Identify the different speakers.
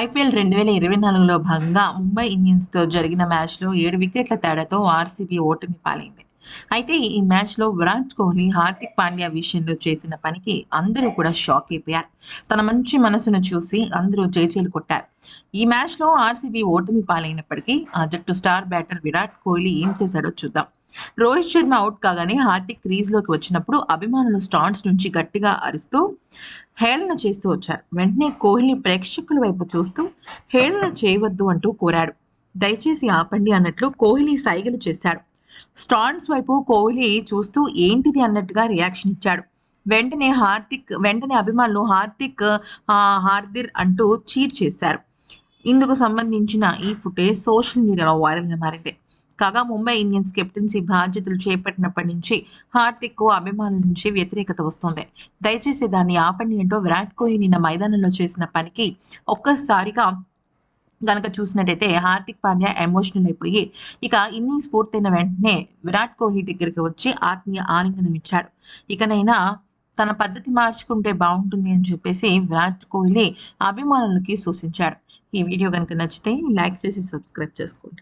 Speaker 1: IPL రెండు వేల ఇరవై నాలుగులో భాగంగా ముంబై ఇండియన్స్తో జరిగిన మ్యాచ్లో ఏడు వికెట్ల తేడాతో ఆర్సీబీ ఓటమి పాలైంది. అయితే ఈ మ్యాచ్లో విరాట్ కోహ్లీ హార్దిక్ పాండ్యా విషయంలో చేసిన పనికి అందరూ కూడా షాక్ అయిపోయారు. తన మంచి మనసును చూసి అందరూ చేచేలు కొట్టారు. ఈ మ్యాచ్లో ఆర్సీబీ ఓటమి పాలైనప్పటికీ ఆ జట్టు స్టార్ బ్యాటర్ విరాట్ కోహ్లీ ఏం చేశాడో చూద్దాం. రోహిత్ శర్మ అవుట్ కాగానే హార్దిక్ క్రీజ్లోకి వచ్చినప్పుడు అభిమానులు స్టాండ్స్ నుంచి గట్టిగా అరుస్తూ హేళన చేస్తూ వచ్చారు. వెంటనే కోహ్లీ ప్రేక్షకుల వైపు చూస్తూ హేళన చేయవద్దు అంటూ కోరాడు. దయచేసి ఆపండి అన్నట్లు కోహ్లీ సైగలు చేశాడు. స్టాండ్స్ వైపు కోహ్లీ చూస్తూ ఏంటిది అన్నట్టుగా రియాక్షన్ ఇచ్చాడు. వెంటనే హార్దిక్ వెంటనే అభిమానులు హార్దిక్ హార్దిర్ అంటూ చీర్ చేశారు. ఇందుకు సంబంధించిన ఈ ఫుటేజ్ సోషల్ మీడియాలో వైరల్గా మారింది. కాగా ముంబై ఇండియన్స్ కెప్టెన్సీ బాధ్యతలు చేపట్టినప్పటి నుంచి హార్దిక్ అభిమానుల నుంచి వ్యతిరేకత వస్తుంది. దయచేసి దాన్ని ఆపండి అంటూ విరాట్ కోహ్లీ నిన్న మైదానంలో చేసిన పనికి ఒక్కసారిగా గనక చూసినట్టయితే హార్దిక్ పాండ్యా ఎమోషనల్ అయిపోయి ఇక ఇన్నింగ్స్ పూర్తయిన వెంటనే విరాట్ కోహ్లీ దగ్గరికి వచ్చి ఆత్మీయ ఆలింగనం ఇచ్చాడు. ఇకనైనా తన పద్ధతి మార్చుకుంటే బాగుంటుంది అని చెప్పేసి విరాట్ కోహ్లీ అభిమానులకి సూచించాడు. ఈ వీడియో కనుక నచ్చితే లైక్ చేసి సబ్స్క్రైబ్ చేసుకోండి.